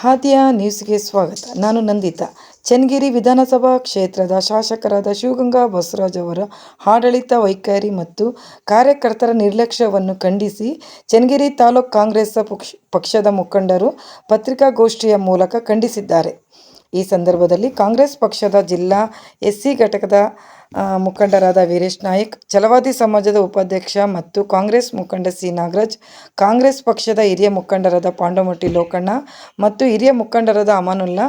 ಹಾದಿಯ ನ್ಯೂಸ್ಗೆ ಸ್ವಾಗತ. ನಾನು ನಂದಿತಾ. ಚನ್ನಗಿರಿ ವಿಧಾನಸಭಾ ಕ್ಷೇತ್ರದ ಶಾಸಕರಾದ ಶಿವಗಂಗಾ ಬಸವರಾಜ್ ಅವರ ಆಡಳಿತ ವೈಖರಿ ಮತ್ತು ಕಾರ್ಯಕರ್ತರ ನಿರ್ಲಕ್ಷ್ಯವನ್ನು ಖಂಡಿಸಿ ಚನ್ನಗಿರಿ ತಾಲೂಕು ಕಾಂಗ್ರೆಸ್ ಪಕ್ಷ, ಪಕ್ಷದ ಮುಖಂಡರು ಪತ್ರಿಕಾಗೋಷ್ಠಿಯ ಮೂಲಕ ಖಂಡಿಸಿದ್ದಾರೆ. ಈ ಸಂದರ್ಭದಲ್ಲಿ ಕಾಂಗ್ರೆಸ್ ಪಕ್ಷದ ಜಿಲ್ಲಾ ಎಸ್ಸಿ ಘಟಕದ ಮುಖಂಡರಾದ ವೀರೇಶ್ ನಾಯಕ್, ಛಲವಾದಿ ಸಮಾಜದ ಉಪಾಧ್ಯಕ್ಷ ಮತ್ತು ಕಾಂಗ್ರೆಸ್ ಮುಖಂಡ ಸಿ. ನಾಗರಾಜ್, ಕಾಂಗ್ರೆಸ್ ಪಕ್ಷದ ಹಿರಿಯ ಮುಖಂಡರಾದ ಪಾಂಡಮಟ್ಟಿ ಲೋಕಣ್ಣ ಮತ್ತು ಹಿರಿಯ ಮುಖಂಡರಾದ ಅಮಾನುಲ್ಲಾ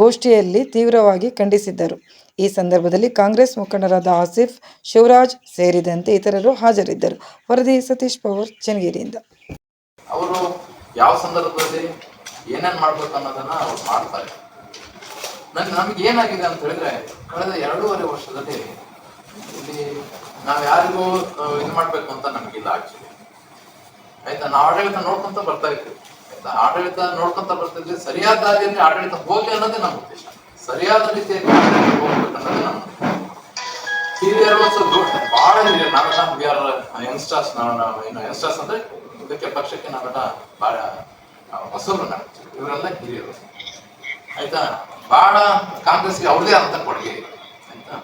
ಗೋಷ್ಠಿಯಲ್ಲಿ ತೀವ್ರವಾಗಿ ಖಂಡಿಸಿದ್ದರು. ಈ ಸಂದರ್ಭದಲ್ಲಿ ಕಾಂಗ್ರೆಸ್ ಮುಖಂಡರಾದ ಆಸಿಫ್ ಶಿವರಾಜ್ ಸೇರಿದಂತೆ ಇತರರು ಹಾಜರಿದ್ದರು. ವರದಿ ಸತೀಶ್ ಪವರ್, ಚನ್ನಗಿರಿಯಿಂದ. ಅವರು ಯಾವ ಸಂದರ್ಭದಲ್ಲಿ ಏನೇನು ಮಾಡ್ಬೇಕು ಅನ್ನೋದನ್ನ ಅವ್ರು ಮಾಡ್ತಾರೆ. ನನ್ ನಮ್ಗೆ ಏನಾಗಿದೆ ಅಂತ ಹೇಳಿದ್ರೆ, ಕಳೆದ ಎರಡೂವರೆ ವರ್ಷದಲ್ಲಿ ಇಲ್ಲಿ ನಾವ್ ಯಾರಿಗೂ ಇದು ಮಾಡ್ಬೇಕು ಅಂತ ನಮ್ಗಿಲ್ಲ ಆಕ್ಚುಲಿ ಆಯ್ತಾ? ನಾವು ಆಡಳಿತ ನೋಡ್ಕೊಂತ ಬರ್ತಾ ಇದ್ವಿ. ಆಯ್ತಾ? ಆಡಳಿತ ನೋಡ್ಕೊಂತ ಬರ್ತಿದ್ವಿ ಸರಿಯಾದ ದಾರಿಯಲ್ಲಿ ಆಡಳಿತ ಹೋಗ್ಲಿ ಅನ್ನೋದೇ ನಮ್ಮ ಉದ್ದೇಶ. ಸರಿಯಾದ ರೀತಿಯಲ್ಲಿ ಹೋಗ್ಬೇಕು ಅನ್ನೋದೇ ನಮ್ಮ. ಹಿರಿಯರು ಬಹಳ ಹಿರಿಯರು, ನಾವೆಲ್ಲ ವಿ ಆರ್ ಯಂಗ್ಸ್ಟರ್ಸ್ ನಾವು ಏನು ಯಂಗ್ಸ್ಟರ್ಸ್ ಅಂದ್ರೆ ಇದಕ್ಕೆ ಪಕ್ಷಕ್ಕೆ ನಾವೆಲ್ಲ ಬಹಳ ಹೊಸರು ನಾವು ಇವರೆಲ್ಲ ಹಿರಿಯರು. ಆಯ್ತಾ? ಬಹಳ ಕಾಂಗ್ರೆಸ್ಗೆ ಅವ್ರದೇ ಅಂತ ಕೊಡುಗೆ. ಆಯ್ತಾ?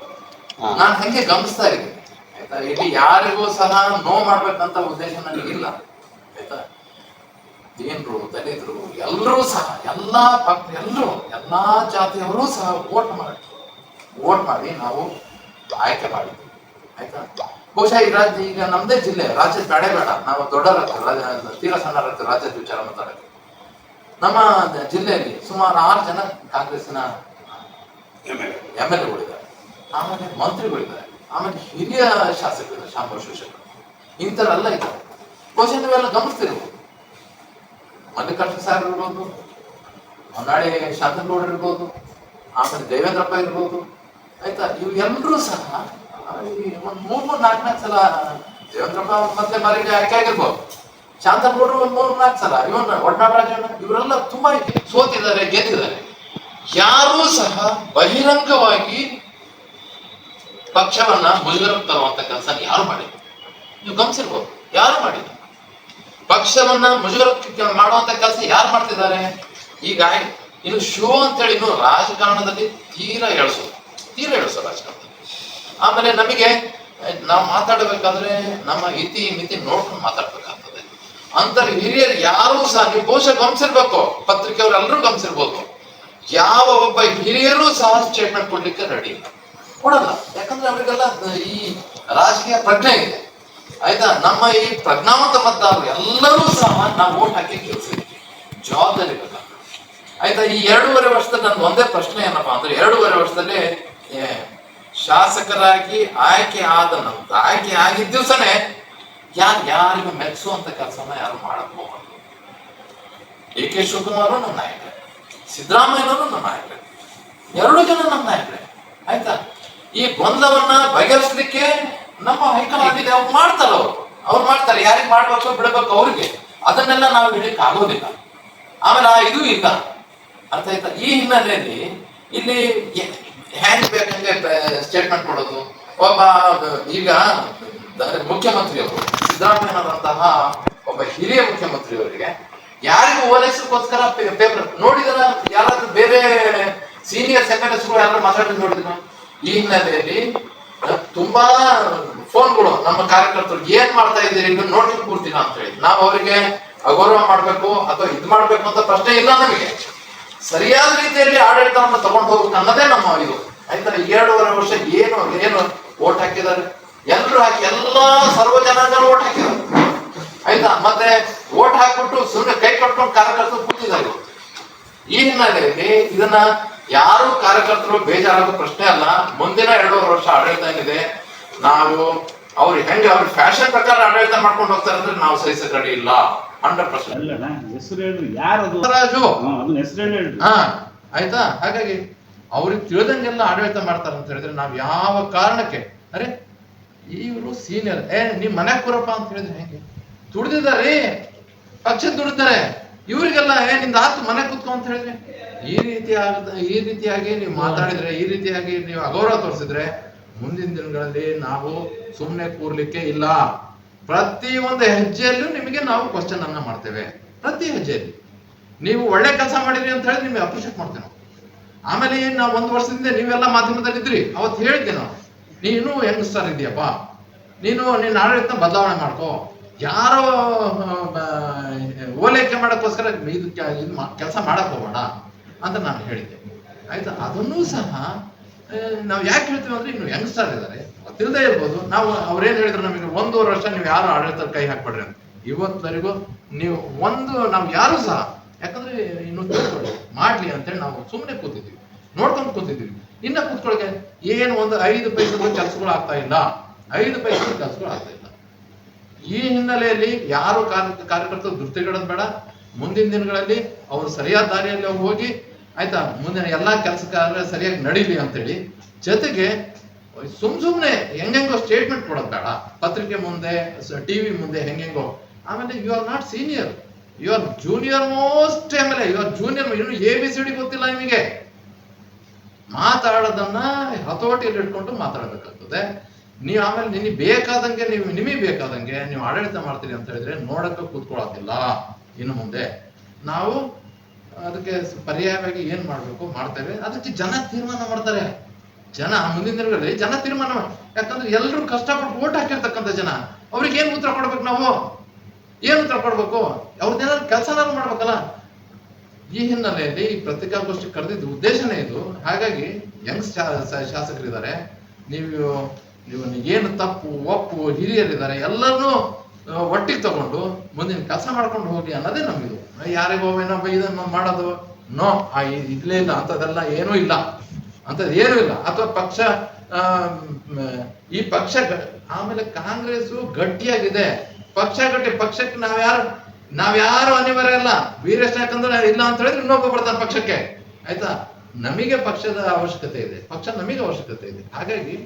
ನಾನು ಹಂಗೆ ಗಮನಿಸ್ತಾ ಇದ್ದೀನಿ. ಆಯ್ತಾ? ಇಲ್ಲಿ ಯಾರಿಗೂ ಸಹ ನೋ ಮಾಡ್ಬೇಕಂತ ಉದ್ದೇಶ ನನಗಿಲ್ಲ ಆಯ್ತಾ? ಜೈನರು ದಲಿತರು ಎಲ್ಲರೂ ಸಹ ಎಲ್ಲಾ ಪಕ್ಷ ಎಲ್ಲರೂ ಎಲ್ಲಾ ಜಾತಿಯವರು ಸಹ ವೋಟ್ ಮಾಡಿ. ವೋಟ್ ಮಾಡಿ ನಾವು ಆಯ್ಕೆ ಮಾಡಿದ್ವಿ. ಆಯ್ತಾ? ಬಹುಶಃ ಈ ರಾಜ್ಯ ಈಗ ನಮ್ದೇ ಜಿಲ್ಲೆ ರಾಜ್ಯದ ಬೇಡ ಬೇಡ. ನಾವು ದೊಡ್ಡ ರಾಜ್ಯ ರಾಜ್ಯ ತೀರಾ ಸಣ್ಣ ರಾಜ್ಯ ರಾಜ್ಯದ ವಿಚಾರ ಮಾತಾಡಕ್ಕೆ. ನಮ್ಮ ಜಿಲ್ಲೆಯಲ್ಲಿ ಸುಮಾರು ಆರು ಜನ ಕಾಂಗ್ರೆಸ್ನ ಎಂ. ಎಲ್ ಎಗಳಿದ್ದಾರೆ. ಆಮೇಲೆ ಮಂತ್ರಿಗಳಿದ್ದಾರೆ. ಆಮೇಲೆ ಹಿರಿಯ ಶಾಸಕರು ಶಾಂಭವ ಶೋಷಕರು. ಇಂಥರೆಲ್ಲ ಇದ್ದಾರೆ. ಬಹುಶಃ ನೀವೆಲ್ಲ ಗಮನಿಸ್ತಿರ್ಬೋದು. ಮಲ್ಲಿಕಾರ್ಜುನ ಸಾಹೇಬ್ ಇರ್ಬೋದು ಹೊನ್ನಾಳಿ ಶಾಂತನಗೌಡ ಇರ್ಬೋದು ಆಮೇಲೆ ದೇವೇಂದ್ರಪ್ಪ ಇರ್ಬೋದು. ಆಯ್ತಾ? ಇವೆಲ್ಲರೂ ಎಲ್ಲರೂ ಸಹ ಒಂದ್ ಮೂರ್ ಮೂರ್ ನಾಲ್ಕು ನಾಲ್ಕು ಸಲ ದೇವೇಂದ್ರಪ್ಪ ಮತ್ತೆ ಮರಿಗೆ ಆಯ್ಕೆ ಆಗಿರ್ಬೋದು. ಶಾಂತನಗೌಡರು ಒಂದು ಮೂರು ನಾಲ್ಕು ಸಲ. ಇವನ್ನ ಒಡ್ನಾಡರಾಜಣ್ಣ ಇವರೆಲ್ಲ ತುಂಬಾ ಸೋತಿದ್ದಾರೆ, ಗೆದ್ದಿದ್ದಾರೆ. ಯಾರೂ ಸಹ ಬಹಿರಂಗವಾಗಿ ಪಕ್ಷವನ್ನ ಮುಜುಗರಕ್ಕೆ ತರುವಂತ ಕೆಲಸ ಯಾರು ಮಾಡಿದ್ರು ನೀವು ಗಮನಿಸಿರ್ಬೋದು, ಯಾರು ಮಾಡಿಲ್ಲ. ಪಕ್ಷವನ್ನ ಮುಜುಗರಕ್ಕೆ ಮಾಡುವಂತ ಕೆಲಸ ಯಾರು ಮಾಡ್ತಿದ್ದಾರೆ? ಈಗ ಇನ್ನು ಶೋ ಅಂತೇಳಿ ಇನ್ನು ರಾಜಕಾರಣದಲ್ಲಿ ತೀರಾ ಎಳ್ಸೋದು ತೀರಾ ಎಳ್ಸೋ ರಾಜಕಾರಣದಲ್ಲಿ. ಆಮೇಲೆ ನಮಗೆ, ನಾವು ಮಾತಾಡಬೇಕಾದ್ರೆ ನಮ್ಮ ಇತಿ ಮಿತಿ ನೋಡ್ಕೊಂಡು ಮಾತಾಡ್ಬೇಕಾಗ್ತದೆ ಅಂತ ಹಿರಿಯರು ಯಾರೂ ಸಹ ನೀವು ಬಹುಶಃ ಗಮನಿಸಿರ್ಬೇಕು ಪತ್ರಿಕೆಯವರು ಎಲ್ಲರೂ ಗಮನಿಸಿರ್ಬೋದು. ಯಾವ ಒಬ್ಬ ಹಿರಿಯರು ಸಹ ಸ್ಟೇಟ್ಮೆಂಟ್ ಕೊಡ್ಲಿಕ್ಕೆ ರೆಡಿ ಕೊಡಲ್ಲ. ಯಾಕಂದ್ರೆ ಅವರಿಗೆಲ್ಲ ಈ ರಾಜಕೀಯ ಪ್ರಜ್ಞೆ ಇದೆ. ಆಯ್ತಾ? ನಮ್ಮ ಈ ಪ್ರಜ್ಞಾವಂತ ಮತದಾರರು ಎಲ್ಲರೂ ಸಹ ನಾವು ಓಟ್ ಹಾಕಿ ಕೆಲಸ ಜವಾಬ್ದಾರಿ ಆಯ್ತಾ? ಈ ಎರಡೂವರೆ ವರ್ಷದಲ್ಲಿ ನನ್ನ ಒಂದೇ ಪ್ರಶ್ನೆ ಏನಪ್ಪಾ ಅಂದ್ರೆ, ಎರಡೂವರೆ ವರ್ಷದಲ್ಲಿ ಶಾಸಕರಾಗಿ ಆಯ್ಕೆ ಆದ ನಂತರ, ಆಯ್ಕೆ ಆಗಿದ್ದ ದಿವಸನೇ ಯಾರು ಯಾರಿಗೂ ಮೆಚ್ಚುವಂತ ಕೆಲಸನ ಯಾರು ಮಾಡಕ್ ಹೋಗಲ್ಲ ಡಿ ಕೆ ಶಿವಕುಮಾರ್ ನಮ್ಮ ನಾಯಕ ಸಿದ್ದರಾಮಯ್ಯನವರು ನಮ್ಮ ನಾಯಕರೇ, ಎರಡು ಜನ ನಮ್ಮ ನಾಯಕರೇ. ಆಯ್ತಾ? ಈ ಗೊಂದಲವನ್ನ ಬಗೆಹರಿಸಲಿಕ್ಕೆ ನಮ್ಮ ಹೈಕಮಾಂಡ್ ಇದೆ ಅವ್ರು ಮಾಡ್ತಾರ ಅವರು. ಅವ್ರು ಮಾಡ್ತಾರೆ. ಯಾರಿಗೆ ಮಾಡ್ಬೇಕು, ಬಿಡಬೇಕು ಅವ್ರಿಗೆ. ಅದನ್ನೆಲ್ಲ ನಾವು ಹಿಡಿಯಕ್ ಆಗೋದಿಲ್ಲ ಆಮೇಲೆ ಆ ಇದು ಇಲ್ಲ. ಅರ್ಥ ಆಯ್ತಾ? ಈ ಹಿನ್ನೆಲೆಯಲ್ಲಿ ಇಲ್ಲಿ ಹ್ಯಾಂಗ್ ಬೇಕಂಗೆ ಸ್ಟೇಟ್ಮೆಂಟ್ ಕೊಡೋದು. ಒಬ್ಬ ಈಗ ಮುಖ್ಯಮಂತ್ರಿ ಮುಖ್ಯಮಂತ್ರಿಯವರು ಸಿದ್ದರಾಮಯ್ಯನವರಂತಹ ಒಬ್ಬ ಹಿರಿಯ ಮುಖ್ಯಮಂತ್ರಿಯವರಿಗೆ ಯಾರಿಗೂ ಓಲೈಸಕ್ಕೋಸ್ಕರ ಪೇಪರ್ ನೋಡಿದ್ರ? ಯಾರಾದ್ರೂ ಬೇರೆ ಸೀನಿಯರ್ ಸೆಕ್ರೆಟರಿಸ್ಗಳು ಯಾರು ಮಾತಾಡಿದ್ ನೋಡಿದ್ರ? ಈ ಹಿನ್ನೆಲೆಯಲ್ಲಿ ತುಂಬಾ ಫೋನ್ಗಳು ನಮ್ಮ ಕಾರ್ಯಕರ್ತರು ಏನ್ ಮಾಡ್ತಾ ಇದ್ದೀರಿ ಇನ್ನು ನೋಡ್ಲಿಕ್ಕೆ ಕೂರ್ತೀನ ಅಂತ ಹೇಳಿ. ನಾವು ಅವರಿಗೆ ಅಗೌರವ ಮಾಡ್ಬೇಕು ಅಥವಾ ಇದ್ ಮಾಡ್ಬೇಕು ಅಂತ ಪ್ರಶ್ನೆ ಇಲ್ಲ ನಮಗೆ. ಸರಿಯಾದ ರೀತಿಯಲ್ಲಿ ಆಡಳಿತವನ್ನು ತಗೊಂಡು ಹೋಗ್ಬೇಕು ಅನ್ನೋದೇ ನಮ್ಮ ಇದು. ಆಯ್ತಾ? ಈ ಎರಡೂವರೆ ವರ್ಷ ಏನು ಏನು ಓಟ್ ಹಾಕಿದ್ದಾರೆ? ಎಲ್ಲರೂ ಹಾಕಿ ಎಲ್ಲಾ ಸರ್ವ ಜನಾಂಗನೂ ಓಟ್ ಹಾಕಿದ್ರು ಆಯ್ತಾ? ಮತ್ತೆ ಓಟ್ ಹಾಕ್ಬಿಟ್ಟು ಸುಮ್ಮನೆ ಕೈ ಕಟ್ಕೊಂಡು ಕಾರ್ಯಕರ್ತರು ಕೂತಿದ್ದಾರೆ. ಈ ಹಿನ್ನೆಲೆಯಲ್ಲಿ ಇದನ್ನ ಯಾರು ಕಾರ್ಯಕರ್ತರು ಬೇಜಾರಾದ ಪ್ರಶ್ನೆ ಅಲ್ಲ. ಮುಂದಿನ ಎರಡೂವರೆ ವರ್ಷ ಆಡಳಿತ ಏನಿದೆ ನಾವು ಅವ್ರು ಹೆಂಗೆ ಅವ್ರ ಫ್ಯಾಷನ್ ಪ್ರಕಾರ ಆಡಳಿತ ಮಾಡ್ಕೊಂಡು ಹೋಗ್ತಾರೆ ಅಂದ್ರೆ ನಾವು ಸಹಿಸ ಕಡೆ ಇಲ್ಲ. Hundred percent. ಅಲ್ಲಣ್ಣ ಹೆಸರು ಹೇಳ್ರಿ ಯಾರದು ರಾಜು. ಹಾ, ಅದನ್ನ ಹೆಸರು ಹೇಳ್ರಿ ಹಾ ಆಯ್ತಾ? ಹಾಗಾಗಿ ಅವ್ರಿಗೆ ತಿಳಿದಂಗೆಲ್ಲ ಆಡಳಿತ ಮಾಡ್ತಾರೆ ಅಂತ ಹೇಳಿದ್ರೆ ನಾವ್ ಯಾವ ಕಾರಣಕ್ಕೆ? ಅರೆ ಇವರು ಸೀನಿಯರ್ ಏ ನಿಮ್ ಮನೆ ಕೂರಪ್ಪ ಅಂತ ಹೇಳಿದ್ರೆ ಹೆಂಗೆ? ದುಡ್ದಿದ್ದಾರೆ ಪಕ್ಷ ದುಡಿತಾರೆ ಇವರಿಗೆಲ್ಲ, ಏ, ನಿಂದ ಆತು ಮನೆ ಕೂತ್ಕೊ ಅಂತ ಹೇಳಿದ್ರೆ? ಈ ರೀತಿ ಆಗದ, ಈ ರೀತಿಯಾಗಿ ನೀವು ಮಾತಾಡಿದ್ರೆ, ಈ ರೀತಿಯಾಗಿ ನೀವು ಅಗೌರವ ತೋರಿಸಿದ್ರೆ, ಮುಂದಿನ ದಿನಗಳಲ್ಲಿ ನಾವು ಸುಮ್ಮನೆ ಕೂರ್ಲಿಕ್ಕೆ ಇಲ್ಲ. ಪ್ರತಿ ಒಂದು ಹೆಜ್ಜೆಯಲ್ಲೂ ನಿಮಗೆ ನಾವು ಕ್ವಶನ್ ಅನ್ನ ಮಾಡ್ತೇವೆ. ಪ್ರತಿ ಹೆಜ್ಜೆಯಲ್ಲಿ. ನೀವು ಒಳ್ಳೆ ಕೆಲಸ ಮಾಡಿದ್ರಿ ಅಂತ ಹೇಳಿ ನಿಮಗೆ ಅಪ್ರಿಷಿಯೇಟ್ ಮಾಡ್ತೇವೆ ನಾವು. ಆಮೇಲೆ ನಾವು ಒಂದು ವರ್ಷದಿಂದ ನೀವೆಲ್ಲ ಮಾಧ್ಯಮದಲ್ಲಿ ಇದ್ರಿ ಅವತ್ತು ಹೇಳಿದ್ದೆ ನಾವು ನೀನು ಯಂಗ್ಸ್ಟರ್ ಇದೆಯಪ್ಪ ನೀನು ನಿನ್ನ ಆಡಳಿತ ಬದಲಾವಣೆ ಮಾಡ್ಕೋ. ಯಾರೋ ಓಲೈಕೆ ಮಾಡೋಕ್ಕೋಸ್ಕರ ಇದು ಕೆಲಸ ಮಾಡಕ್ ಹೋಗೋಣ ಅಂತ ನಾನು ಹೇಳಿದ್ದೆ. ಆಯ್ತಾ? ಅದನ್ನೂ ಸಹ ನಾವು ಯಾಕೆ ಹೇಳ್ತೀವಿ ಅಂದ್ರೆ ಇನ್ನು ಯಂಗ್ಸ್ಟರ್ ಇದ್ದಾರೆ ತಿಳಿದೇ ಇರ್ಬೋದು. ನಾವು ಅವ್ರೇನ್ ಹೇಳಿದ್ರು ನಮಗೆ, ಒಂದೂವರೆ ವರ್ಷ ನೀವು ಯಾರು ಆಡಳಿತ ಕೈ ಹಾಕ್ಬೇಡ್ರಿ ಅಂತ. ಇವತ್ತವರೆಗೂ ನೀವು ಒಂದು, ನಾವು ಯಾರು ಸಹ, ಯಾಕಂದ್ರೆ ಇನ್ನು ಮಾಡ್ಲಿ ಅಂತೇಳಿ ನಾವು ಸುಮ್ಮನೆ ಕೂತಿದ್ವಿ. ನೋಡ್ಕೊಂಡು ಕೂತಿದ್ವಿ. ಇನ್ನ ಕೂತ್ಕೊಳಕ್ಕೆ ಏನು ಒಂದು ಐದು ಪೈಸೆಗಳು ಕೆಲಸಗಳು ಆಗ್ತಾ ಇಲ್ಲ. ಐದು ಪೈಸೆಗಳು ಕೆಲಸಗಳು ಆಗ್ತಾ ಇಲ್ಲ. ಈ ಹಿನ್ನೆಲೆಯಲ್ಲಿ ಯಾರು ಕಾರ್ಯ ಕಾರ್ಯಕರ್ತರು ಧೃತಿಗೆಡೋದು ಬೇಡ. ಮುಂದಿನ ದಿನಗಳಲ್ಲಿ ಅವರು ಸರಿಯಾದ ದಾರಿಯಲ್ಲಿ ಹೋಗಿ, ಆಯ್ತಾ, ಮುಂದಿನ ಎಲ್ಲಾ ಕೆಲಸ ಕಾರ್ಯ ಸರಿಯಾಗಿ ನಡೀಲಿ ಅಂತೇಳಿ. ಜೊತೆಗೆ ಸುಮ್ ಸುಮ್ನೆ ಹೆಂಗೆಂಗೋ ಸ್ಟೇಟ್ಮೆಂಟ್ ಕೊಡೋದ್ ಬೇಡ. ಪತ್ರಿಕೆ ಮುಂದೆ ಟಿವಿ ಮುಂದೆ ಹೆಂಗೆಂಗೋ. ಆಮೇಲೆ you are not senior you are junior most ಆಮೇಲೆ ಯು ಆರ್ ಜೂನಿಯರ್ ಇನ್ನು ಎ ಬಿ ಸಿ ಡಿ ಗೊತ್ತಿಲ್ಲ ನಿಮಗೆ. ಮಾತಾಡೋದನ್ನ ಹತೋಟಿಯಲ್ಲಿ ಇಟ್ಕೊಂಡು ಮಾತಾಡಬೇಕಾಗ್ತದೆ. ನೀವು ಆಮೇಲೆ ನಿನ್ನ ಬೇಕಾದಂಗೆ ನೀವು, ನಿಮಗೆ ಬೇಕಾದಂಗೆ ನೀವು ಆಡಳಿತ ಮಾಡ್ತೀರಿ ಅಂತ ಹೇಳಿದ್ರೆ ನೋಡಕ್ಕೆ ಕೂತ್ಕೊಳ್ಳೋದಿಲ್ಲ. ಇನ್ನು ಮುಂದೆ ನಾವು ಅದಕ್ಕೆ ಪರ್ಯಾಯವಾಗಿ ಏನ್ ಮಾಡ್ಬೇಕು? ಮಾಡ್ತೇವೆ. ಅದಕ್ಕೆ ಜನ ತೀರ್ಮಾನ ಮಾಡ್ತಾರೆ. ಜನ ಮುಂದಿನ ದಿನಗಳಲ್ಲಿ ಜನ ತೀರ್ಮಾನ ಯಾಕಂದ್ರೆ ಎಲ್ಲರೂ ಕಷ್ಟಪಟ್ಟು ಓಟ್ ಹಾಕಿರ್ತಕ್ಕಂಥ ಜನ, ಅವ್ರಿಗೆ ಏನ್ ಉತ್ತರ ಕೊಡ್ಬೇಕು ನಾವು? ಏನ್ ಉತ್ತರ ಕೊಡ್ಬೇಕು? ಅವ್ರದ್ದೇನಾದ್ರು ಕೆಲಸನಾದ್ರು ಮಾಡ್ಬೇಕಲ್ಲ. ಈ ಹಿನ್ನೆಲೆಯಲ್ಲಿ ಈ ಪತ್ರಿಕಾಗೋಷ್ಠಿ ಕರೆದಿದ್ದ ಉದ್ದೇಶನೇ ಇದು. ಹಾಗಾಗಿ ಯಂಗ್ ಶಾಸಕರಿದ್ದಾರೆ. ನೀವು ನೀವು ಏನು ತಪ್ಪು, ಒಪ್ಪು, ಹಿರಿಯರಿದ್ದಾರೆ, ಎಲ್ಲರನ್ನೂ ಒಟ್ಟಿಗೆ ತಗೊಂಡು ಮುಂದಿನ ಕೆಲಸ ಮಾಡ್ಕೊಂಡು ಹೋಗಿ ಅನ್ನೋದೇ ನಮಗಿದು ಯಾರಿಗೋ ಏನೋ ಇದನ್ನು ಮಾಡೋದು. ನೋ, ಆ ಇಲ್ಲೇ ಇಲ್ಲ, ಅಂಥದ್ದೆಲ್ಲ ಏನೂ ಇಲ್ಲ. ಅಂಥದ್ದು ಏನೂ ಇಲ್ಲ. ಅಥವಾ ಪಕ್ಷ ಈ ಪಕ್ಷ ಆಮೇಲೆ ಕಾಂಗ್ರೆಸ್ ಗಟ್ಟಿಯಾಗಿದೆ. ಪಕ್ಷ ಗಟ್ಟಿ, ಪಕ್ಷಕ್ಕೆ ನಾವ್ಯಾರು ನಾವ್ಯಾರು ಅನಿವಾರ್ಯ ಅಲ್ಲ ವೀರೇಶ್ ಯಾಕಂದ್ರೆ ಇಲ್ಲ ಅಂತ ಹೇಳಿದ್ರೆ ಇನ್ನೊಬ್ಬ ಬರ್ತಾನೆ ಪಕ್ಷಕ್ಕೆ. ಆಯ್ತಾ? ನಮಗೆ ಪಕ್ಷದ ಅವಶ್ಯಕತೆ ಇದೆ. ಪಕ್ಷ ನಮಗೆ ಅವಶ್ಯಕತೆ ಇದೆ. ಹಾಗಾಗಿ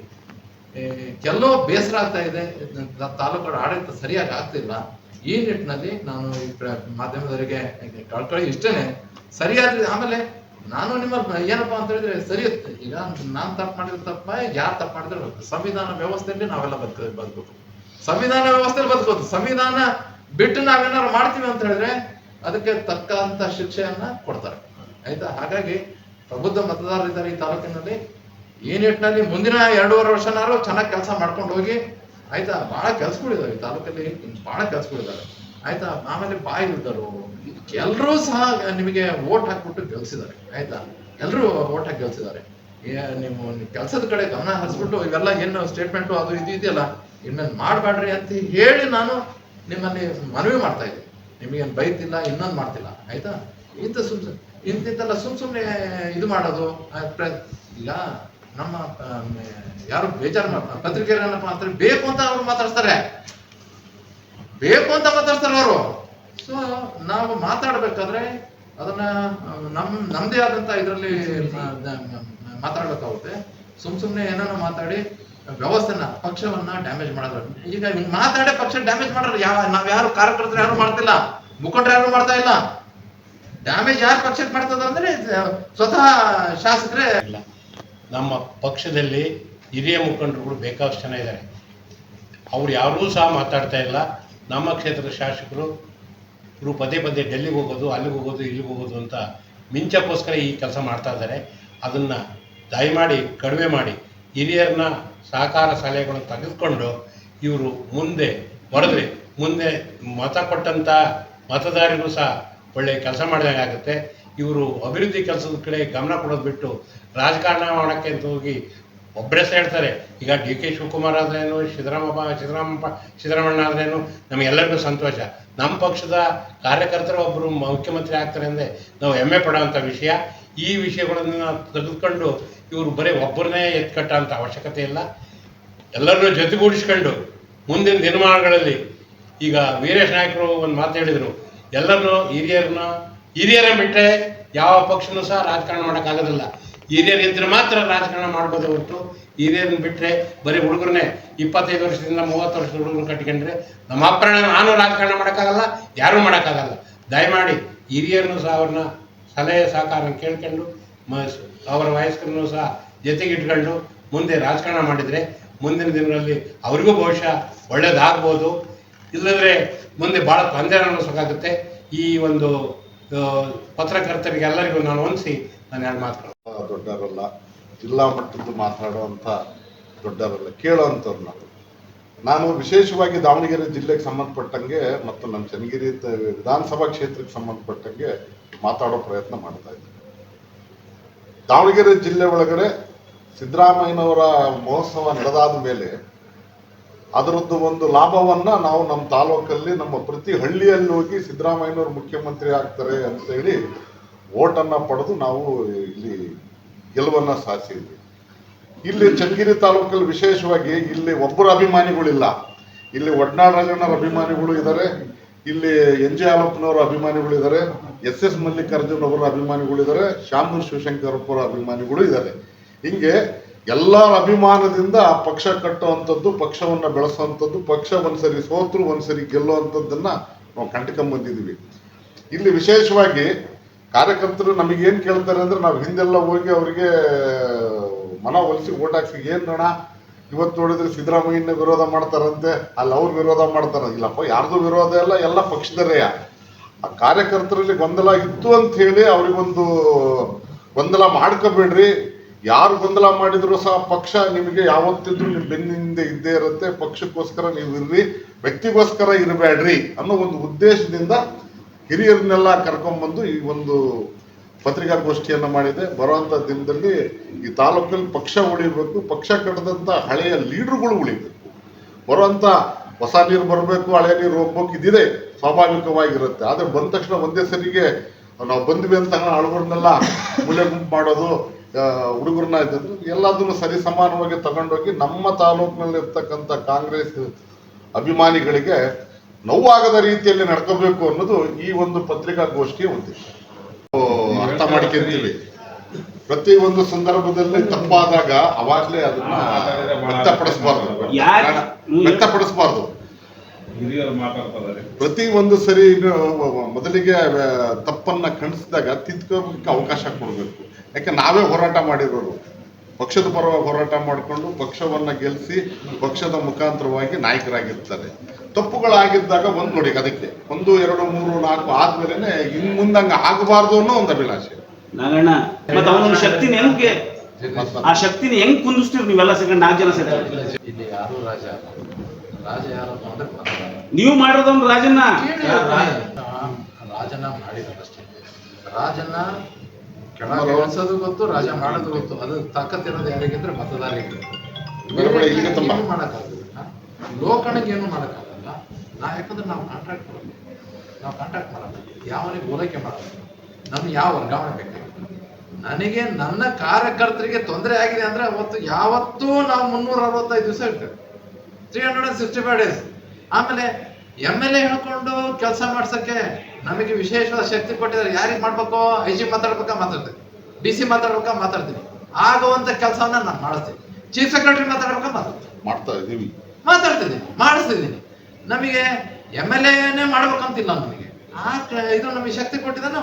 ಎಲ್ಲೋ ಬೇಸರ ಆಗ್ತಾ ಇದೆ. ತಾಲೂಕು ಆಡಳಿತ ಸರಿಯಾಗಿ ಆಗ್ತಿಲ್ಲ. ಈ ನಿಟ್ಟಿನಲ್ಲಿ ನಾನು ಈ ಮಾಧ್ಯಮದವರಿಗೆ ಕಳ್ಕೊಳ್ಳಿ ಇಷ್ಟೇನೆ. ಸರಿಯಾದ ಆಮೇಲೆ ನಾನು ನಿಮ್ಮ ಏನಪ್ಪಾ ಅಂತ ಹೇಳಿದ್ರೆ ಸರಿ, ಈಗ ನಾನ್ ತಪ್ಪು ಮಾಡಿದ್ರೆ ತಪ್ಪ, ಯಾರು ತಪ್ಪು ಮಾಡಿದ್ರೆ. ಸಂವಿಧಾನ ವ್ಯವಸ್ಥೆಯಲ್ಲಿ ನಾವೆಲ್ಲ ಬದುಕ ಬದುಕಬೇಕು ಸಂವಿಧಾನ ವ್ಯವಸ್ಥೆಯಲ್ಲಿ ಬದುಕೋದು. ಸಂವಿಧಾನ ಬಿಟ್ಟು ನಾವೇನಾದ್ರು ಮಾಡ್ತೀವಿ ಅಂತ ಹೇಳಿದ್ರೆ ಅದಕ್ಕೆ ತಕ್ಕಂತ ಶಿಕ್ಷೆಯನ್ನ ಕೊಡ್ತಾರೆ. ಆಯ್ತಾ? ಹಾಗಾಗಿ ಪ್ರಬುದ್ಧ ಮತದಾರರಿದ್ದಾರೆ ಈ ತಾಲೂಕಿನಲ್ಲಿ. ಈ ನಿಟ್ಟಿನಲ್ಲಿ ಮುಂದಿನ ಎರಡೂವರೆ ವರ್ಷನಾರು ಚೆನ್ನಾಗಿ ಕೆಲಸ ಮಾಡ್ಕೊಂಡು ಹೋಗಿ, ಆಯ್ತಾ? ಬಹಳ ಕೆಲ್ಸಗಳಿದಾವೆ ಈ ತಾಲೂಕಲ್ಲಿ ಬಹಳ ಕೆಲ್ಸಗಳಿದ್ದಾರೆ ಆಯ್ತಾ? ಆಮೇಲೆ ಬಾಯಿ ಇದ್ದರು ಎಲ್ಲರೂ ಸಹ ನಿಮಗೆ ಓಟ್ ಹಾಕ್ಬಿಟ್ಟು ಗೆಲ್ಸಿದ್ದಾರೆ. ಆಯ್ತಾ? ಎಲ್ಲರೂ ಓಟ್ ಹಾಕಿ ಗೆಲ್ಸಿದ್ದಾರೆ. ನೀವು ಕೆಲಸದ ಕಡೆ ಗಮನ ಹರಿಸ್ಬಿಟ್ಟು ಇವೆಲ್ಲ ಏನು ಸ್ಟೇಟ್ಮೆಂಟು ಅದು ಇದು ಇದೆಯಲ್ಲ ಇನ್ಮೇಲೆ ಮಾಡಬೇಡ್ರಿ ಅಂತ ಹೇಳಿ ನಾನು ನಿಮ್ಮಲ್ಲಿ ಮನವಿ ಮಾಡ್ತಾ ಇದ್ದೆ. ನಿಮಗೇನು ಬೈತಿಲ್ಲ, ಇನ್ನೊಂದು ಮಾಡ್ತಿಲ್ಲ. ಆಯ್ತಾ? ಇಂಥ ಸುಮ್ ಸುಮ್- ಇಂತಿಂತೆಲ್ಲ ಸುಮ್ ಸುಮ್ಮನೆ ಇದು ಮಾಡೋದು ಈಗ ನಮ್ಮ ಯಾರು ಬೇಜಾರು ಮಾಡ್ತಾರೆ ಪತ್ರಿಕೆ ಏನಪ್ಪ ಅಂತಾರೆ ಬೇಕು ಅಂತ ಅವ್ರು ಮಾತಾಡ್ತಾರೆ ಬೇಕು ಅಂತ ಮಾತಾಡ್ತಾರೆ ಅವರು. ಸೊ ನಾವು ಮಾತಾಡ್ಬೇಕಾದ್ರೆ ಅದನ್ನ, ನಮ್, ನಮ್ದೇ ಆದಂತ ಇದರಲ್ಲಿ ಮಾತಾಡ್ಬೇಕಾಗುತ್ತೆ. ಸುಮ್ ಸುಮ್ನೆ ಏನೇನೋ ಮಾತಾಡಿ ವ್ಯವಸ್ಥೆನ ಪಕ್ಷವನ್ನ ಡ್ಯಾಮೇಜ್ ಮಾಡಿದ್ರು ಈಗ ಮಾತಾಡೇ ಪಕ್ಷ ಡ್ಯಾಮೇಜ್ ಮಾಡೋರು ಯಾವ, ನಾವ್ ಯಾರು ಕಾರ್ಯಕರ್ತರು ಯಾರು ಮಾಡ್ತಿಲ್ಲ. ಮುಖಂಡರು ಯಾರು ಮಾಡ್ತಾ ಇಲ್ಲ. ಡ್ಯಾಮೇಜ್ ಯಾರು ಪಕ್ಷಕ್ಕೆ ಮಾಡ್ತದ ಅಂದ್ರೆ ಸ್ವತಃ ಶಾಸಕರೇ ಇಲ್ಲ. ನಮ್ಮ ಪಕ್ಷದಲ್ಲಿ ಹಿರಿಯ ಮುಖಂಡರುಗಳು ಬೇಕಾದಷ್ಟು ಜನ ಇದ್ದಾರೆ. ಅವ್ರು ಯಾರೂ ಸಹ ಮಾತಾಡ್ತಾ ಇಲ್ಲ. ನಮ್ಮ ಕ್ಷೇತ್ರದ ಶಾಸಕರು ಇವರು ಪದೇ ಪದೇ ಡೆಲ್ಲಿಗೆ ಹೋಗೋದು, ಅಲ್ಲಿಗೆ ಹೋಗೋದು, ಇಲ್ಲಿಗೆ ಹೋಗೋದು ಅಂತ ಮಿಂಚಕ್ಕೋಸ್ಕರ ಈ ಕೆಲಸ ಮಾಡ್ತಾ ಇದ್ದಾರೆ. ಅದನ್ನು ದಯಮಾಡಿ, ಕಡಿಮೆ ಮಾಡಿ. ಹಿರಿಯರನ್ನ ಸಹಕಾರ ಸಲಹೆಗಳನ್ನು ತೆಗೆದುಕೊಂಡು ಇವರು ಮುಂದೆ ಬರೆದ್ರೆ ಮುಂದೆ ಮತ ಕೊಟ್ಟಂಥ ಮತದಾರರು ಸಹ ಒಳ್ಳೆ ಕೆಲಸ ಮಾಡಿದಾಗುತ್ತೆ ಇವರು ಅಭಿವೃದ್ಧಿ ಕೆಲಸದ ಕಡೆ ಗಮನ ಕೊಡೋದು ಬಿಟ್ಟು ರಾಜಕಾರಣ ಮಾಡೋಕ್ಕೆ ಅಂತ ಹೋಗಿ ಒಬ್ಬರೇ ಹೇಳ್ತಾರೆ. ಈಗ ಡಿ ಕೆ ಶಿವಕುಮಾರ್ ಆದ್ರೇನು, ಸಿದ್ದರಾಮಪ್ಪ ಸಿದ್ದರಾಮಪ್ಪ, ಸಿದ್ದರಾಮಣ್ಣ ಆದ್ರೇನು ನಮಗೆಲ್ಲರಿಗೂ ಸಂತೋಷ. ನಮ್ಮ ಪಕ್ಷದ ಕಾರ್ಯಕರ್ತರು ಒಬ್ಬರು ಮುಖ್ಯಮಂತ್ರಿ ಆಗ್ತಾರೆ ಅಂದರೆ ನಾವು ಹೆಮ್ಮೆ ಪಡೋವಂಥ ವಿಷಯ. ಈ ವಿಷಯಗಳನ್ನು ತೆಗೆದುಕೊಂಡು ಇವರು ಬರೀ ಒಬ್ಬರನ್ನೇ ಎತ್ಕಟ್ಟೋಂಥ ಅವಶ್ಯಕತೆ ಇಲ್ಲ. ಎಲ್ಲರನ್ನೂ ಜೊತೆಗೂಡಿಸ್ಕೊಂಡು ಮುಂದಿನ ದಿನಮಾನಗಳಲ್ಲಿ ಈಗ ವೀರೇಶ್ ನಾಯಕರು ಒಂದು ಮಾತು ಹೇಳಿದರು. ಎಲ್ಲರನ್ನೂ ಹಿರಿಯರನ್ನ, ಹಿರಿಯರ ಬಿಟ್ಟರೆ ಯಾವ ಪಕ್ಷನೂ ಸಹ ರಾಜಕಾರಣ ಮಾಡೋಕ್ಕಾಗೋದಿಲ್ಲ. ಹಿರಿಯರಿದ್ರೆ ಮಾತ್ರ ರಾಜಕಾರಣ ಮಾಡ್ಬೋದು ಹೊರತು ಹಿರಿಯರನ್ನ ಬಿಟ್ಟರೆ ಬರೀ ಹುಡುಗರನ್ನೇ ಇಪ್ಪತ್ತೈದು ವರ್ಷದಿಂದ ಮೂವತ್ತು ವರ್ಷದ ಹುಡುಗರು ಕಟ್ಕೊಂಡ್ರೆ ನಮ್ಮ ಅಪ್ರಾಣ ನಾನು ರಾಜಕಾರಣ ಮಾಡೋಕ್ಕಾಗಲ್ಲ, ಯಾರೂ ಮಾಡೋಕ್ಕಾಗಲ್ಲ. ದಯಮಾಡಿ ಹಿರಿಯರನ್ನು ಸಹ ಅವ್ರನ್ನ ಸಲಹೆ ಸಹಕಾರ ಕೇಳ್ಕೊಂಡು ಅವರ ವಯಸ್ಕರನ್ನು ಸಹ ಜೊತೆಗೆ ಇಟ್ಕೊಂಡು ಮುಂದೆ ರಾಜಕಾರಣ ಮಾಡಿದರೆ ಮುಂದಿನ ದಿನಗಳಲ್ಲಿ ಅವರಿಗೂ ಬಹುಶಃ ಒಳ್ಳೇದಾಗ್ಬೋದು. ಇಲ್ಲದ್ರೆ ಮುಂದೆ ಭಾಳ ತೊಂದರೆ ಅನ್ನಿಸ್ಬೇಕಾಗುತ್ತೆ ಈ ಒಂದು ಪತ್ರಕರ್ತರಿಗೆ ಎಲ್ಲರಿಗೂ ನಾನು ಹೊಂದಿಸಿ ನಾನು ಎರಡು ಮಾತಾಡೋ ದೊಡ್ಡವರಲ್ಲ, ಜಿಲ್ಲಾ ಮಟ್ಟದ್ದು ಮಾತಾಡುವಂಥ ದೊಡ್ಡವರಲ್ಲ ಕೇಳೋವಂಥವ್ರು ನಾವು ನಾನು ವಿಶೇಷವಾಗಿ ದಾವಣಗೆರೆ ಜಿಲ್ಲೆಗೆ ಸಂಬಂಧಪಟ್ಟಂಗೆ ಮತ್ತು ನಮ್ಮ ಚನ್ನಗಿರಿ ವಿಧಾನಸಭಾ ಕ್ಷೇತ್ರಕ್ಕೆ ಸಂಬಂಧಪಟ್ಟಂಗೆ ಮಾತಾಡೋ ಪ್ರಯತ್ನ ಮಾಡ್ತಾ ಇದ್ದೀನಿ ದಾವಣಗೆರೆ ಜಿಲ್ಲೆ ಒಳಗಡೆ ಸಿದ್ದರಾಮಯ್ಯನವರ ಮಹೋತ್ಸವ ನಡೆದಾದ ಮೇಲೆ ಅದರದ್ದು ಒಂದು ಲಾಭವನ್ನ ನಾವು ನಮ್ಮ ತಾಲೂಕಲ್ಲಿ, ನಮ್ಮ ಪ್ರತಿ ಹಳ್ಳಿಯಲ್ಲಿ ಹೋಗಿ ಸಿದ್ದರಾಮಯ್ಯನವರು ಮುಖ್ಯಮಂತ್ರಿ ಆಗ್ತಾರೆ ಅಂತ ಹೇಳಿ ಓಟನ್ನು ಪಡೆದು ನಾವು ಇಲ್ಲಿ ಗೆಲುವನ್ನ ಸಾಧಿಸಿದ್ವಿ. ಇಲ್ಲಿ ಚನ್ನಗಿರಿ ತಾಲೂಕಲ್ಲಿ ವಿಶೇಷವಾಗಿ ಇಲ್ಲಿ ಒಬ್ಬರು ಅಭಿಮಾನಿಗಳಿಲ್ಲ. ಇಲ್ಲಿ ಒಡ್ನಾಳ್ ರಾಜಣ್ಣರ ಅಭಿಮಾನಿಗಳು ಇದ್ದಾರೆ ಇಲ್ಲಿ ಎನ್ ಜೆ ಅಭಿಮಾನಿಗಳು ಇದ್ದಾರೆ ಎಸ್ ಎಸ್ ಮಲ್ಲಿಕಾರ್ಜುನ್ ಅವರ ಅಭಿಮಾನಿಗಳಿದ್ದಾರೆ ಶ್ಯಾಮೂರ್ ಶಿವಶಂಕರ್ ಅವರ ಅಭಿಮಾನಿಗಳು ಇದ್ದಾರೆ. ಹಿಂಗೆ ಎಲ್ಲರ ಅಭಿಮಾನದಿಂದ ಆ ಪಕ್ಷ ಕಟ್ಟುವಂಥದ್ದು, ಪಕ್ಷವನ್ನ ಬೆಳೆಸುವಂಥದ್ದು ಪಕ್ಷ ಒಂದ್ಸರಿ ಸೋತ್ರು ಒಂದ್ಸರಿ ಗೆಲ್ಲುವಂಥದ್ದನ್ನು ನಾವು ಕಂಡ್ಕೊಂಬಂದಿದ್ದೀವಿ ಇಲ್ಲಿ ವಿಶೇಷವಾಗಿ ಕಾರ್ಯಕರ್ತರು ನಮಗೇನು ಕೇಳ್ತಾರೆ ಅಂದರೆ, ನಾವು ಹಿಂದೆಲ್ಲ ಹೋಗಿ ಅವರಿಗೆ, ಮನ ಒಲಿಸಿ ಓಟ್ ಹಾಕ್ಸಿ, ಏನ್ ನೋಣ ಇವತ್ತು ನೋಡಿದ್ರೆ ಸಿದ್ದರಾಮಯ್ಯನ ವಿರೋಧ ಮಾಡ್ತಾರಂತೆ, ಅಲ್ಲಿ ಅವ್ರು ವಿರೋಧ ಮಾಡ್ತಾರ. ಇಲ್ಲಪ್ಪ, ಯಾರ್ದು ವಿರೋಧ ಇಲ್ಲ, ಎಲ್ಲ ಪಕ್ಷದರೇಯ ಆ ಕಾರ್ಯಕರ್ತರಲ್ಲಿ ಗೊಂದಲ ಇತ್ತು ಅಂತ ಹೇಳಿ ಅವ್ರಿಗೊಂದು ಗೊಂದಲ ಮಾಡ್ಕೋಬೇಡ್ರಿ. ಯಾರು ಗೊಂದಲ ಮಾಡಿದ್ರು ಸಹ ಪಕ್ಷ ನಿಮಗೆ ಯಾವತ್ತಿದ್ರು ನಿಮ್ ಬೆನ್ನಿಂದ ಇದ್ದೇ ಇರುತ್ತೆ. ಪಕ್ಷಕ್ಕೋಸ್ಕರ ನೀವು ಇರ್ರಿ. ವ್ಯಕ್ತಿಗೋಸ್ಕರ ಇರಬೇಡ್ರಿ ಅನ್ನೋ ಒಂದು ಉದ್ದೇಶದಿಂದ ಹಿರಿಯರನ್ನೆಲ್ಲ ಕರ್ಕೊಂಡ್ಬಂದು ಈ ಒಂದು ಪತ್ರಿಕಾಗೋಷ್ಠಿಯನ್ನು ಮಾಡಿದೆ. ಬರುವಂತ ದಿನದಲ್ಲಿ ಈ ತಾಲೂಕಲ್ಲಿ ಪಕ್ಷ ಉಳಿಬೇಕು. ಪಕ್ಷ ಕಟ್ಟದಂತ ಹಳೆಯ ಲೀಡರ್ಗಳು ಉಳಿಬೇಕು. ಬರುವಂತ ಹೊಸ ನೀರು ಬರಬೇಕು, ಹಳೆ ನೀರು ಹೋಗ್ಬೇಕು ಇದಿದೆ ಸ್ವಾಭಾವಿಕವಾಗಿರುತ್ತೆ. ಆದ್ರೆ ಬಂದ ತಕ್ಷಣ ಒಂದೇ ಸರಿಗೆ ನಾವು ಬಂದ್ವಿ ಅಂತ ಅಳುಗರನ್ನೆಲ್ಲ ಮೂಲೆ ಗುಂಪು ಮಾಡೋದು ಹುಡುಗರನ್ನ ಇದ್ದದ್ದು, ಎಲ್ಲದನ್ನು ಸರಿ ಸಮಾನವಾಗಿ ತಗೊಂಡೋಗಿ ನಮ್ಮ ತಾಲೂಕಿನಲ್ಲಿ ಇರ್ತಕ್ಕಂಥ ಕಾಂಗ್ರೆಸ್ ಅಭಿಮಾನಿಗಳಿಗೆ ನೋವಾಗದ ರೀತಿಯಲ್ಲಿ ನಡ್ಕೋಬೇಕು ಅನ್ನೋದು ಈ ಒಂದು ಪತ್ರಿಕಾಗೋಷ್ಠಿಯ ಉದ್ದೇಶ. ಅರ್ಥ ಮಾಡ್ಕೊಂತೀವಿ. ಪ್ರತಿ ಒಂದು ಸಂದರ್ಭದಲ್ಲಿ ತಪ್ಪಾದಾಗ ಅವಾಗಲೇ ಅದನ್ನ ವ್ಯಕ್ತಪಡಿಸಬಾರ್ದು. ಯಾಕೆ? ವ್ಯಕ್ತಪಡಿಸಬಾರ್ದು. ಪ್ರತಿ ಒಂದು ಸರಿ ಮೊದಲಿಗೆ ತಪ್ಪನ್ನ ಖಂಡಿಸಿದಾಗ ತಿದ್ಕೋಕ್ಕೆ ಅವಕಾಶ ಕೊಡಬೇಕು. ಯಾಕೆ ನಾವೇ ಹೋರಾಟ ಮಾಡಿರೋರು ಪಕ್ಷದ ಪರವಾಗಿ ಹೋರಾಟ ಮಾಡಿಕೊಂಡು ಪಕ್ಷವನ್ನ ಗೆಲ್ಲಿಸಿ ಪಕ್ಷದ ಮುಖಾಂತರವಾಗಿ ನಾಯಕರಾಗಿರ್ತಾರೆ. ತಪ್ಪುಗಳಾಗಿದ್ದಾಗ ಒಂದು ನೋಡಿ ಅದಕ್ಕೆ. ಒಂದು ಎರಡು ಮೂರು ನಾಲ್ಕು ಆದ್ಮೇಲೆ ಇನ್ ಮುಂದಂಗ ಆಗಬಾರ್ದು ಅನ್ನೋ ಒಂದು ಅಭಿಲಾಷೆ. ನಾಗಣ್ಣ ಮತ್ತೆ ಅವನ ಶಕ್ತಿನ ಹೆಂಗೆ? ಆ ಶಕ್ತಿನ ಹೆಂಗ್ ಕುಂದಿಸ್ತೀರಿ ನೀವೆಲ್ಲ ಸೇರ್ಕೊಂಡು ನಾಲ್ಕು ಜನ ಸೇರ್ಕೊಂಡು? ಇಲ್ಲಿ ಯಾರು ರಾಜ? ರಾಜ ಯಾರಪ್ಪ ಅಂದ್ರೆ. ನೀವು ಮಾಡಿರೋದೊಂದು ರಾಜನ್ನ? ರಾಜನ? ಮಾಡಿದಾರಷ್ಟೇ ರಾಜನ ಕೆಳಗೆ ಇಳಿಸೋದು ಗೊತ್ತು ರಾಜ ಮಾಡೋದು ಗೊತ್ತು. ಅದು ತಾಕತ್ತಿರೋದು ಇರೋದು ಮತದಾರರಿಗೆ. ಇಲ್ಲಿಗೆ ತಮ್ಮ. ಏನು ಮಾಡೋಕ್ಕಾಗೋದಿಲ್ಲ ಲೋಕಣಿಗೆ ಏನು ಮಾಡಕ್ಕಾಗಲ್ಲ. ನಾ ಯಾಕಂದ್ರೆ ನಾವು ಕಾಂಟ್ರಾಕ್ಟ್ ಕೊಡೋದು. ನಾವು ಕಾಂಟ್ರಾಕ್ಟ್ ಮಾಡಲ್ಲ. ಯಾವನಿಗೆ ಓದಕ್ಕೆ ಮಾಡಲ್ಲ. ನಮ್ಗೆ ಯಾವ ವರ್ಗಾವಣೆ ಬೇಕು? ನನಗೆ ನನ್ನ ಕಾರ್ಯಕರ್ತರಿಗೆ ತೊಂದರೆ ಆಗಿದೆ ಅಂದ್ರೆ ಅವತ್ತು ಯಾವತ್ತೂ ನಾವು ಮುನ್ನೂರ ಅರವತ್ತೈದು ದಿವಸ ಇರ್ತೇವೆ. Three hundred and sixty five days ಆಮೇಲೆ ಎಂ ಎಲ್ ಎ ಹೇಳ್ಕೊಂಡು ಕೆಲಸ ಮಾಡ್ಸಕ್ಕೆ ನಮಗೆ ವಿಶೇಷವಾದ ಶಕ್ತಿ ಕೊಟ್ಟಿದ್ದಾರೆ. ಯಾರಿಗೆ ಮಾಡ್ಬೇಕು? ಐ ಜಿ ಮಾತಾಡ್ಬೇಕಾ ಮಾತಾಡ್ತೀನಿ. ಡಿ ಸಿ ಮಾತಾಡ್ಬೇಕಾ ಮಾತಾಡ್ತೀನಿ. ಆಗುವಂತ ಕೆಲಸವನ್ನ ನಾನು ಮಾಡಿಸ್ತೀನಿ. ಚೀಫ್ ಸೆಕ್ರೆಟರಿ ಮಾತಾಡ್ಬೇಕಾ ಮಾತಾಡ್ತೀನಿ. ಮಾಡ್ತಾ ಇದ್ದೀವಿ. ಮಾತಾಡ್ತಿದ್ದೀನಿ. ಮಾಡಿಸ್ತಿದ್ದೀನಿ. ನಮಗೆ ಎಂ ಎಲ್ ಎನೇ ಮಾಡ್ಬೇಕಂತಿಲ್ಲ ನಮಗೆ. ಇದು ನಮಗೆ ಶಕ್ತಿ ಕೊಟ್ಟಿದ್ದಾನೆ.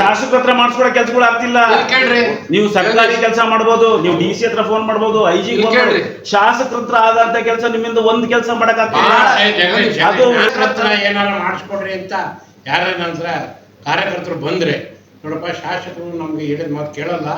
ಶಾಸಕರ ಹತ್ರ ಮಾಡಿಸ್ಕೊಡೋ ಕೆಲಸಗಳು ಆಗ್ತಿಲ್ಲ. ನೀವು ಸರ್ಕಾರಿ ಕೆಲಸ ಮಾಡ್ಬೋದು ನೀವು ಡಿ ಸಿ ಹತ್ರ ಫೋನ್ ಮಾಡ್ಬೋದು ಐ ಜಿ. ಶಾಸಕರ ಹತ್ರ ಆದಂತ ಕೆಲಸ ನಿಮ್ಮಿಂದ ಒಂದ್ ಕೆಲಸ ಮಾಡಕ್ ಅದು ಹತ್ರ ಏನಾರ ಮಾಡಿಸ್ಕೊಡ್ರಿ ಅಂತ ಯಾರ ನಂತರ ಕಾರ್ಯಕರ್ತರು ಬಂದ್ರೆ ನೋಡಪ್ಪ ಶಾಸಕರು ನಮ್ಗೆ ಹೇಳಿದ ಮಾತು ಕೇಳಲ್ಲ.